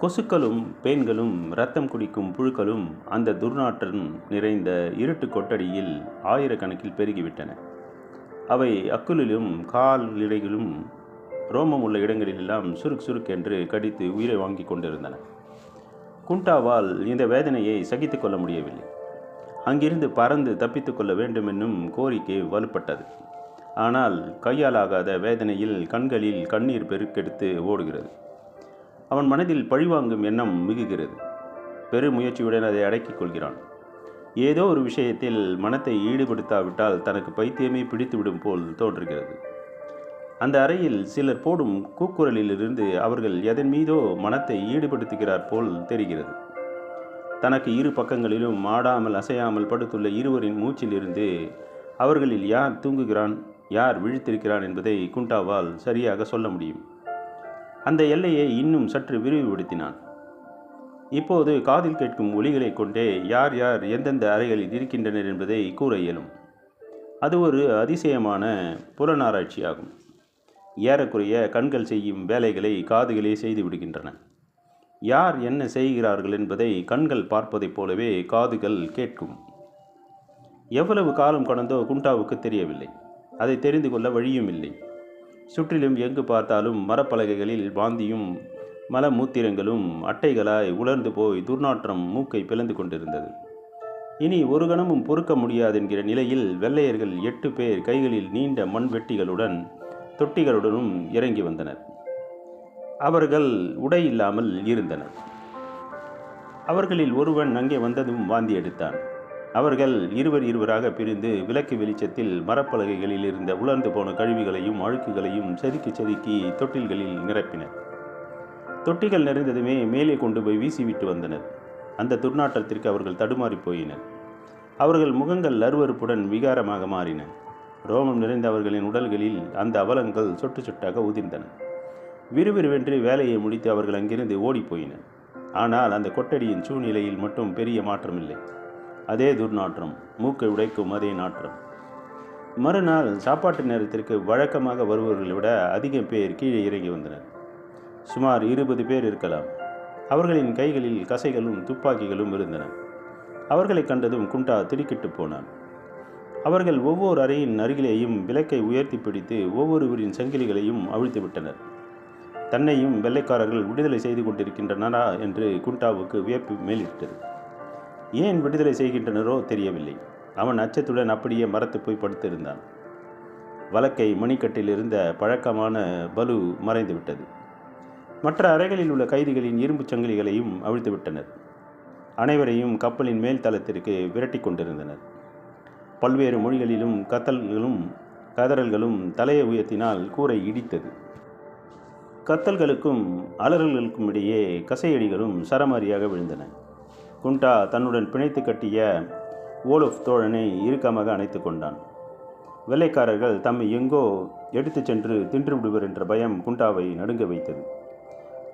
கொசுக்களும் பேன்களும் ரத்தம் குடிக்கும் புழுக்களும் அந்த துர்நாற்றம் நிறைந்த இருட்டு கொட்டடியில் ஆயிரக்கணக்கில் பெருகிவிட்டன. அவை அக்குலிலும் கால் இடையிலும் ரோமம் உள்ள இடங்களிலெல்லாம் சுருக் சுருக்கென்று கடித்து உயிரை வாங்கி கொண்டிருந்தன. குண்டாவால் இந்த வேதனையை சகித்து கொள்ள முடியவில்லை. அங்கிருந்து பறந்து தப்பித்து கொள்ள வேண்டும் என்னும் கோரிக்கை வலுப்பட்டது. ஆனால் கையாலாகாத வேதனையில் கண்களில் கண்ணீர் பெருக்கெடுத்து ஓடுகிறது. அவன் மனதில் பழிவாங்கும் எண்ணம் மிகுகிறது. பெருமுயற்சியுடன் அதை அடக்கிக் கொள்கிறான். ஏதோ ஒரு விஷயத்தில் மனத்தை ஈடுபடுத்தாவிட்டால் தனக்கு பைத்தியமே பிடித்துவிடும் போல் தோன்றுகிறது. அந்த அறையில் சிலர் போடும் கூக்குரலிலிருந்து அவர்கள் எதன் மீதோ மனத்தை ஈடுபடுத்துகிறார் போல் தெரிகிறது. தனக்கு இரு பக்கங்களிலும் ஆடாமல் அசையாமல் படுத்துள்ள இருவரின் மூச்சிலிருந்து அவர்களில் யார் தூங்குகிறான் யார் விழித்திருக்கிறான் என்பதை குண்டாவால் சரியாக சொல்ல முடியும். அந்த எல்லையை இன்னும் சற்று விரிவுபடுத்தினான். இப்போது காதில் கேட்கும் ஒலிகளை கொண்டே யார் யார் எந்தெந்த அறைகளில் இருக்கின்றனர் என்பதை கூற இயலும். அது ஒரு அதிசயமான புலனாராய்ச்சியாகும் ஏறக்குறைய கண்கள் செய்யும் வேலைகளை காதுகளே செய்து விடுகின்றன. யார் என்ன செய்கிறார்கள் என்பதை கண்கள் பார்ப்பதைப் போலவே காதுகள் கேட்கும். எவ்வளவு காலம் கடந்தோ குண்டாவுக்கு தெரியவில்லை. அதை தெரிந்து கொள்ள வழியும் இல்லை. சுற்றிலும் எங்கு பார்த்தாலும் மரப்பலகைகளில் வாந்தியும் மல மூத்திரங்களும் அட்டைகளாய் உலர்ந்து போய் துர்நாற்றம் மூக்கை பிளந்து கொண்டிருந்தது. இனி ஒரு கணமும் பொறுக்க முடியாதென்கிற நிலையில் வெள்ளையர்கள் எட்டு பேர் கைகளில் நீண்ட மண்வெட்டிகளுடன் தொட்டிகளுடனும் இறங்கி வந்தனர். அவர்கள் உடை இல்லாமல் இருந்தனர். அவர்களில் ஒருவன் அங்கே வந்ததும் வாந்தி எடுத்தான். அவர்கள் இருவர் இருவராக பிரிந்து விளக்கு வெளிச்சத்தில் மரப்பலகைகளில் இருந்த உலர்ந்து போன கழிவுகளையும் அழுக்குகளையும் செதுக்கி செதுக்கி தொட்டில்களில் நிரப்பினர். தொட்டிகள் நிறைந்ததுமே மேலே கொண்டு போய் வீசிவிட்டு வந்தனர். அந்த துர்நாற்றத்திற்கு அவர்கள் தடுமாறி போயினர். அவர்கள் முகங்கள் அருவறுப்புடன் விகாரமாக மாறின. ரோமம் நிறைந்த அவர்களின் உடல்களில் அந்த அவலங்கள் சொட்டு சொட்டாக உதிர்ந்தன. விறுவிறுவென்று வேலையை முடித்து அவர்கள் அங்கிருந்து ஓடிப்போயினர் ஆனால் அந்த கொட்டடியின் சூழ்நிலையில் மட்டும் பெரிய மாற்றமில்லை. அதே துர்நாற்றம் மூக்கை உடைக்கும் அதே நாற்றம். மறுநாள் சாப்பாட்டு நேரத்திற்கு வழக்கமாக வருபவர்களை விட அதிக பேர் கீழே இறங்கி வந்தனர். சுமார் இருபது பேர் இருக்கலாம். அவர்களின் கைகளில் கசைகளும் துப்பாக்கிகளும் இருந்தன. அவர்களை கண்டதும் குண்டா திடுக்கிட்டு போனான். அவர்கள் ஒவ்வொரு அறையின் அருகிலேயும் விளக்கை உயர்த்தி பிடித்து ஒவ்வொருவரின் சங்கிலிகளையும் அவிழ்த்து விட்டனர். தன்னையும் வெள்ளைக்காரர்கள் விடுதலை செய்து கொண்டிருக்கின்றனரா? என்று குண்டாவுக்கு வியப்பு மேலிட்டது. ஏன் விடுதலை செய்கின்றனரோ தெரியவில்லை. அவன் அச்சத்துடன் அப்படியே மரத்து போய் படுத்திருந்தான். வழக்கை மணிக்கட்டில் இருந்த பழக்கமான பலு மறைந்து விட்டது மற்ற அறைகளில் உள்ள கைதிகளின் இரும்புச் சங்கிலிகளையும் அவிழ்த்து விட்டனர். அனைவரையும் கப்பலின் மேல் தளத்திற்கு விரட்டி கொண்டிருந்தனர். பல்வேறு மொழிகளிலும் கத்தல்களும் கதறல்களும் தலையை உயர்த்தினால் கூரை இடித்தது. கத்தல்களுக்கும் அலறல்களுக்கும் இடையே கசையடிகளும் சரமாரியாக விழுந்தன. குண்டா தன்னுடன் பிணைத்து கட்டிய ஓலோஃப் தோழனை இறுக்கமாக அணைத்து கொண்டான். வெள்ளைக்காரர்கள் தம்மை எங்கோ எடுத்துச் சென்று தின்று விடுவர் என்ற பயம் குண்டாவை நடுங்க வைத்தது.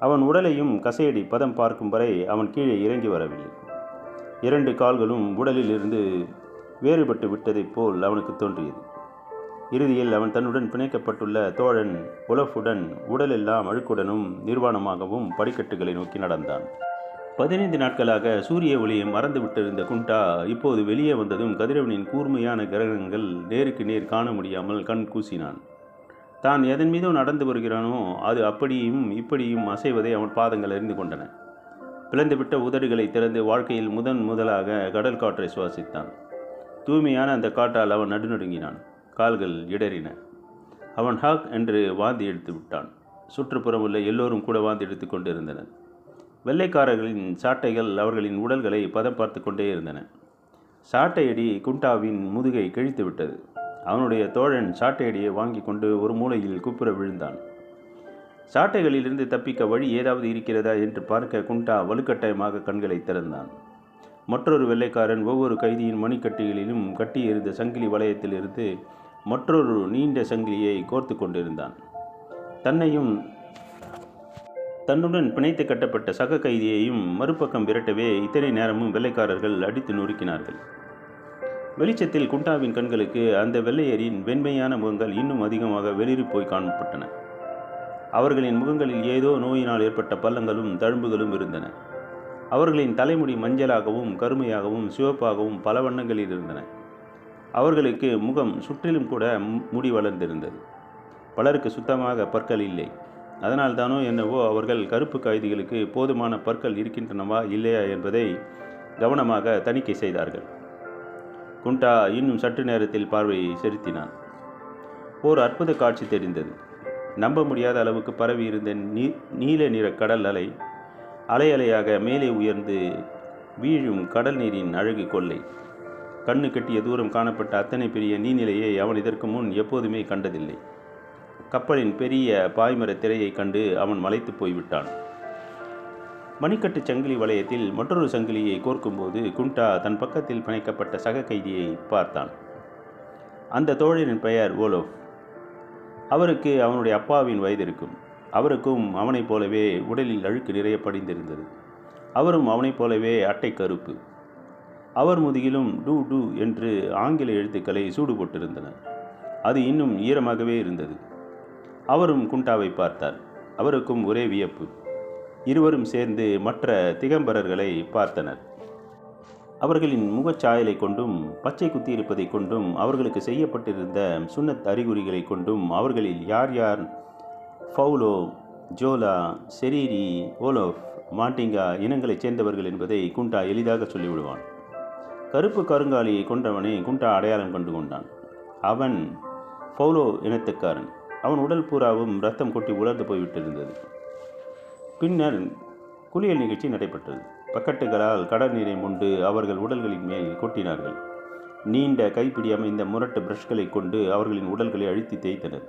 அவன் உடலையும் கசையடி பதம் பார்க்கும் வரை அவன் கீழே இறங்கி வரவில்லை. இரண்டு கால்களும் உடலில் இருந்து வேறுபட்டு விட்டதைப் போல் அவனுக்கு தோன்றியது. இறுதியில் அவன் தன்னுடன் பிணைக்கப்பட்டுள்ள தோழன் உலஃபுடன் உடலெல்லாம் அழுக்குடனும் நிர்வாணமாகவும் படிக்கட்டுகளை நோக்கி நடந்தான். பதினைந்து நாட்களாக சூரிய ஒளியை மறந்து விட்டிருந்த குண்டா இப்போது வெளியே வந்ததும் கதிரவனின் கூர்மையான கிரகங்கள் நேருக்கு நேர் காண முடியாமல் கண் கூசினான். தான் எதன் மீதோ நடந்து வருகிறானோ அது அப்படியும் இப்படியும் அசைவதை அவன் பாதங்கள் அறிந்து கொண்டன. பிளந்துவிட்ட உதடுகளை திறந்து வாழ்க்கையில் முதன் முதலாக கடல் காற்றை சுவாசித்தான். தூய்மையான அந்த காற்றால் அவன் நடுநடுங்கினான். கால்கள் இடறின. அவன் ஹாக் என்று வாந்தி எடுத்து விட்டான் சுற்றுப்புறம் உள்ள எல்லோரும் கூட வாந்தி எடுத்து கொண்டிருந்தனர். வெள்ளைக்காரர்களின் சாட்டைகள் அவர்களின் உடல்களை பதம் பார்த்து கொண்டே இருந்தன. சாட்டையடி குண்டாவின் முதுகை கிழித்து விட்டது. அவனுடைய தோழன் சாட்டையடியை வாங்கி கொண்டு ஒரு மூலையில் குப்புற விழுந்தான். சாட்டைகளிலிருந்து தப்பிக்க வழி ஏதாவது இருக்கிறதா என்று பார்க்க குண்டா வலுக்கட்டாயமாக கண்களை திறந்தான். மற்றொரு வெள்ளைக்காரன் ஒவ்வொரு கைதியின் மணிக்கட்டிகளிலும் கட்டியிருந்த சங்கிலி வளையத்திலிருந்து மற்றொரு நீண்ட சங்கிலியை கோர்த்து கொண்டிருந்தான். தன்னையும் தன்னுடன் பிணைத்து கட்டப்பட்ட சக கைதியையும் மறுபக்கம் விரட்டவே இத்தனை நேரமும் வெள்ளைக்காரர்கள் அடித்து நொறுக்கினார்கள். வெளிச்சத்தில் குண்டாவின் கண்களுக்கு அந்த வெள்ளையரின் வெண்மையான முகங்கள் இன்னும் அதிகமாக வெளிரி போய் காணப்பட்டன. அவர்களின் முகங்களில் ஏதோ நோயினால் ஏற்பட்ட பள்ளங்களும் தழும்புகளும் இருந்தன. அவர்களின் தலைமுடி மஞ்சளாகவும் கருமையாகவும் சிவப்பாகவும் பல வண்ணங்களில் இருந்தன. அவர்களுக்கு முகம் சுற்றிலும் கூட முடி வளர்ந்திருந்தது. பலருக்கு சுத்தமாக பற்கள் இல்லை. அதனால் தானோ என்னவோ அவர்கள் கருப்பு கைதிகளுக்கு போதுமான பற்கள் இருக்கின்றனவா இல்லையா என்பதை கவனமாக தணிக்கை செய்தார்கள். குண்டா இன்னும் சற்று நேரத்தில் பார்வையை செலுத்தினான். ஓர் அற்புத காட்சி தெரிந்தது. நம்ப முடியாத அளவுக்கு பரவி இருந்த நீ நீல நிற கடல் அலை அலை அலையாக மேலே உயர்ந்து வீழும் கடல் நீரின் அழகு கொள்ளை. கண்ணு கட்டிய தூரம் காணப்பட்ட அத்தனை பெரிய நீர்நிலையை அவன் இதற்கு முன் எப்போதுமே கண்டதில்லை. கப்பலின் பெரிய பாய்மர திரையைக் கண்டு அவன் மலைத்து போய்விட்டான். மணிக்கட்டு சங்கிலி வளையத்தில் மற்றொரு சங்கிலியை கோர்க்கும்போது குண்டா தன் பக்கத்தில் பிணைக்கப்பட்ட சக கைதியை பார்த்தான். அந்த தோழரின் பெயர் ஓலோஃப். அவருக்கு அவனுடைய அப்பாவின் வயது இருக்கும். அவருக்கும் அவனைப் போலவே உடலில் அழுக்கு நிறைய படிந்திருந்தது. அவரும் அவனைப் போலவே அட்டை கருப்பு. அவர் முதுகிலும் டூ டூ என்று ஆங்கில எழுத்துக்களை சூடுபட்டிருந்தன. அது இன்னும் ஈரமாகவே இருந்தது. அவரும் குண்டாவை பார்த்தார். அவருக்கும் ஒரே வியப்பு. இருவரும் சேர்ந்து மற்ற திகம்பரர்களை பார்த்தனர். அவர்களின் முகச்சாயலை கொண்டும் பச்சை குத்தியிருப்பதை கொண்டும் அவர்களுக்கு செய்யப்பட்டிருந்த சுண்ணத் அறிகுறிகளை கொண்டும் அவர்களில் யார் யார்? ஃபவுலோ ஜோலா செரீரி ஓலோஃப் மாட்டிங்கா இனங்களைச் சேர்ந்தவர்கள் என்பதை குண்டா எளிதாக சொல்லிவிடுவான். கருப்பு கருங்காலியை கொண்டவனை குண்டா அடையாளம் கண்டு கொண்டான். அவன் ஃபவுலோ இனத்துக்காரன். அவன் உடல் பூராவும் ரத்தம் கொட்டி உலர்ந்து போய்விட்டிருந்தது. பின்னர் குளியல் நிகழ்ச்சி நடைபெற்றது. பக்கட்டுகளால் கடல் நீரை முண்டு அவர்கள் உடல்களின் மேல் கொட்டினார்கள். நீண்ட கைப்பிடி அமைந்த முரட்டு பிரஷ்களை கொண்டு அவர்களின் உடல்களை அழுத்தி தேய்த்தனர்.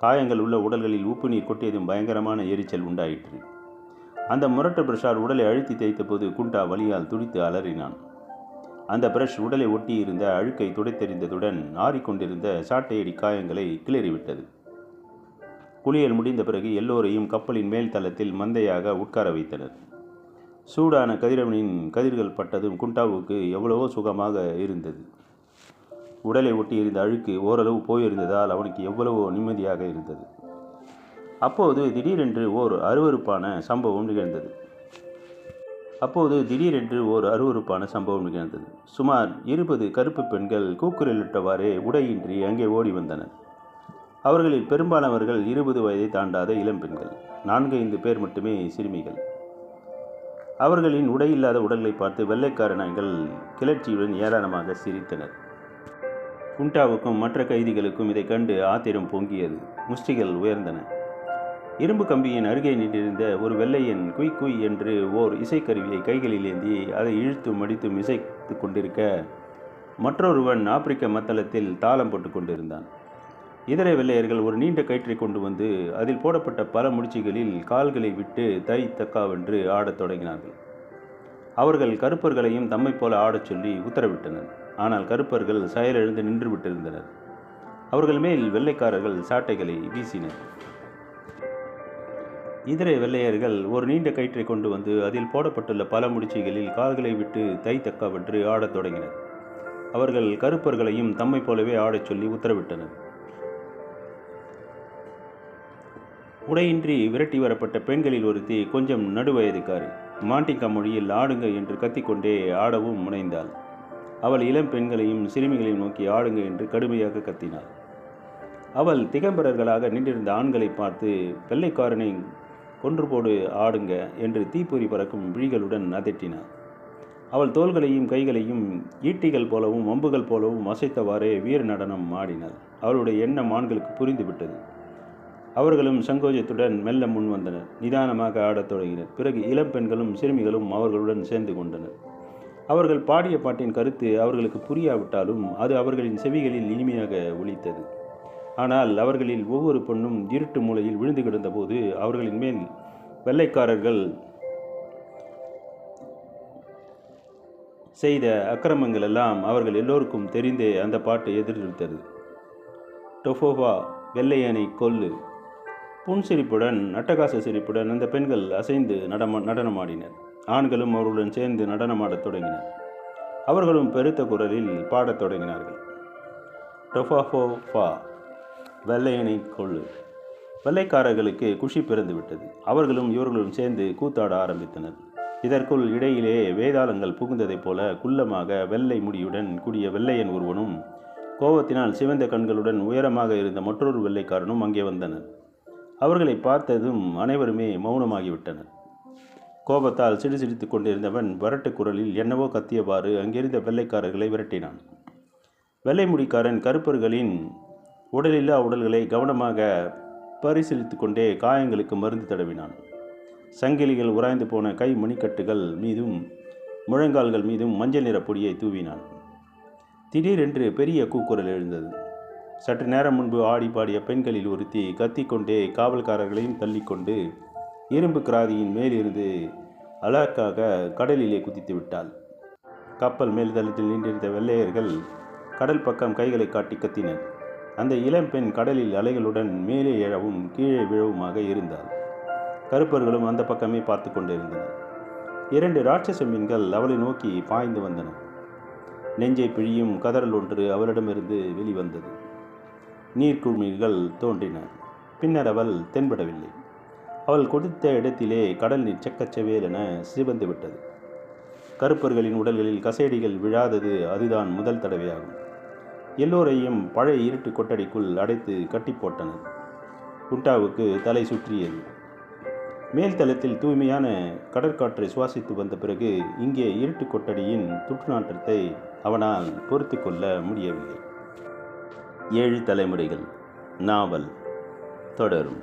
காயங்கள் உள்ள உடல்களில் உப்பு நீர் கொட்டியதும் பயங்கரமான எரிச்சல் உண்டாயிற்று. அந்த முரட்டு பிரஷால் உடலை அழுத்தி தேய்த்தபோது குண்டா வலியால் துடித்து அலறினான். அந்த பிரஷ் உடலை ஒட்டியிருந்த அழுக்கை துடைத்தெறிந்ததுடன் ஆறிக்கொண்டிருந்த சாட்டையடி காயங்களை கிளறிவிட்டது. குளியல் முடிந்த பிறகு எல்லோரையும் கப்பலின் மேல் தளத்தில் மந்தையாக உட்கார வைத்தனர். சூடான கதிரவனின் கதிர்கள் பட்டதும் குண்டாவுக்கு எவ்வளவோ சுகமாக இருந்தது. உடலை ஒட்டி இருந்த அழுக்கு ஓரளவு போயிருந்ததால் அவனுக்கு எவ்வளவோ நிம்மதியாக இருந்தது. அப்போது திடீரென்று ஓர் அருவருப்பான சம்பவம் நிகழ்ந்தது. அப்போது திடீரென்று ஓர் அருவருப்பான சம்பவம் நிகழ்ந்தது. சுமார் இருபது கருப்பு பெண்கள் கூக்குரலிட்டவாறே உடையின்றி அங்கே ஓடி வந்தனர். அவர்களில் பெரும்பாலானவர்கள் இருபது வயதை தாண்டாத இளம்பெண்கள் நான்கு ஐந்து பேர் மட்டுமே சிறுமிகள். அவர்களின் உடையில்லாத உடல்களை பார்த்து வெள்ளைக்கார நாய்கள் கிளர்ச்சியுடன் ஏராளமாக சிரித்தனர். குண்டாவுக்கும் மற்ற கைதிகளுக்கும் இதை கண்டு ஆத்திரம் பொங்கியது. முஷ்டிகள் உயர்ந்தன. இரும்பு கம்பியின் அருகே நின்றிருந்த ஒரு வெள்ளையன் குய் குய் என்று ஓர் இசைக்கருவியை கைகளில் ஏந்தி அதை இழுத்தும் மடித்தும் இசைத்து கொண்டிருக்க மற்றொருவன் ஆப்பிரிக்க மத்தளத்தில் தாளம் போட்டு கொண்டிருந்தான். இதர வெள்ளையர்கள் ஒரு நீண்ட கயிற்றை கொண்டு வந்து அதில் போடப்பட்ட பல முடிச்சுகளில் கால்களை விட்டு தை தக்காவென்று ஆடத் தொடங்கினார்கள். அவர்கள் கருப்பர்களையும் தம்மைப் போல ஆடச் சொல்லி உத்தரவிட்டனர். ஆனால் கருப்பர்கள் செயலிழந்து நின்று விட்டிருந்தனர். அவர்கள் மேல் வெள்ளைக்காரர்கள் சாட்டைகளை வீசினர். இதர வெள்ளையர்கள் ஒரு நீண்ட கயிற்றை கொண்டு வந்து அதில் போடப்பட்டுள்ள பல முடிச்சுகளில் கால்களை விட்டு தை தக்காவென்று ஆடத் தொடங்கினர். அவர்கள் கருப்பர்களையும் தம்மைப் போலவே ஆடச் சொல்லி உத்தரவிட்டனர். உடையின்றி விரட்டி வரப்பட்ட பெண்களில் ஒருத்தி கொஞ்சம் நடுவயதுக்காரி. மாண்டிக்கா மொழியில் ஆடுங்க என்று கத்திக்கொண்டே ஆடவும் முனைந்தாள். அவள் இளம் பெண்களையும் சிறுமிகளையும் நோக்கி ஆடுங்க என்று கடுமையாக கத்தினாள். அவள் திகம்பரர்களாக நின்றிருந்த ஆண்களை பார்த்து வெள்ளைக்காரனை கொன்று போடு ஆடுங்க என்று தீப்பொறி பறக்கும் விழிகளுடன் அதட்டினாள். அவள் தோள்களையும் கைகளையும் ஈட்டிகள் போலவும் அம்புகள் போலவும் அசைத்தவாறே வீர நடனம் ஆடினாள். அவளுடைய எண்ணம் ஆண்களுக்கு புரிந்துவிட்டது. அவர்களும் சங்கோஜத்துடன் மெல்ல முன் வந்தனர். நிதானமாக ஆடத் தொடங்கினர். பிறகு இளம் பெண்களும் சிறுமிகளும் அவர்களுடன் சேர்ந்து கொண்டனர். அவர்கள் பாடிய பாட்டின் கருத்து அவர்களுக்கு புரியாவிட்டாலும் அது அவர்களின் செவிகளில் இனிமையாக ஒலித்தது. ஆனால் அவர்களில் ஒவ்வொரு பெண்ணும் இருட்டு மூலையில் விழுந்து கிடந்தபோது அவர்களின் மேல் வெள்ளைக்காரர்கள் செய்த அக்கிரமங்கள் எல்லாம் அவர்கள் எல்லோருக்கும் தெரிந்தே அந்த பாட்டு எதிர்த்தது டொஃபோவா வெள்ளையனை கொல்லு. புன்சிரிப்புடன் அட்டகாச சிரிப்புடன் அந்த பெண்கள் அசைந்து நடம நடனமாடினர். ஆண்களும் அவர்களுடன் சேர்ந்து நடனமாடத் தொடங்கினர். அவர்களும் பெருத்த குரலில் பாடத் தொடங்கினார்கள். டொஃபாஃபோ ஃபா வெள்ளையனை கொள்ளு. வெள்ளைக்காரர்களுக்கு குஷி பிறந்துவிட்டது அவர்களும் இவர்களும் சேர்ந்து கூத்தாட ஆரம்பித்தனர். இதற்குள் இடையிலே வேதாளங்கள் புகுந்ததைப் போல குள்ளமாக வெள்ளை முடியுடன் கூடிய வெள்ளையன் ஒருவனும் கோபத்தினால் சிவந்த கண்களுடன் உயரமாக இருந்த மற்றொரு வெள்ளைக்காரனும் அங்கே வந்தனர். அவர்களை பார்த்ததும் அனைவருமே மௌனமாகிவிட்டனர். கோபத்தால் சிடுசிடித்து கொண்டிருந்தவன் வரட்டு குரலில் என்னவோ கத்தியவாறு அங்கிருந்த வெள்ளைக்காரர்களை விரட்டினான். வெள்ளை முடிக்காரன் கருப்பர்களின் உடலில்லா உடல்களை கவனமாக பரிசீலித்து கொண்டே காயங்களுக்கு மருந்து தடவினான். சங்கிலிகள் உராய்ந்து போன கை மணிக்கட்டுகள் மீதும் முழங்கால்கள் மீதும் மஞ்சள் நிற பொடியை தூவினான். திடீரென்று பெரிய கூக்குரல் எழுந்தது. சற்று நேரம் முன்பு ஆடி பாடிய பெண்களில் ஒருத்தி கத்திக்கொண்டே காவல்காரர்களையும் தள்ளிக்கொண்டு இரும்பு கிராதியின் மேலிருந்து அலர்க்காக கடலிலே குதித்து விட்டாள். கப்பல் மேல்தளத்தில் நின்றிருந்த வெள்ளையர்கள் கடல் பக்கம் கைகளை காட்டி கத்தினர். அந்த இளம்பெண் கடலில் அலைகளுடன் மேலே எழவும் கீழே விழவுமாக இருந்தாள். கருப்பர்களும் அந்த பக்கமே பார்த்து கொண்டிருந்தனர். இரண்டு ராட்சச மீன்கள் அவளை நோக்கி பாய்ந்து வந்தன. நெஞ்சை பிழியும் கதறல் ஒன்று அவளிடமிருந்து வெளிவந்தது. நீர்க்குமிழ்கள் தோன்றின. பின்னர் அவள் தென்படவில்லை. அவள் கொடுத்த இடத்திலே கடல் நீர் செக்கச்சவேலென சிவந்து விட்டது. கருப்பர்களின் உடல்களில் கசேடிகள் விழாதது அதுதான் முதல் தடவையாகும். எல்லோரையும் பழைய இருட்டு கொட்டடிக்குள் அடைத்து கட்டி போட்டனர். குண்டாவுக்கு தலை சுற்றியது. மேல்தளத்தில் தூய்மையான கடற்காற்றை சுவாசித்து வந்த பிறகு இங்கே இருட்டு கொட்டடியின் துற்றுநாற்றத்தை அவனால் பொறுத்து கொள்ள முடியவில்லை. ஏழு தலைமுறைகள். நாவல் தொடரும்.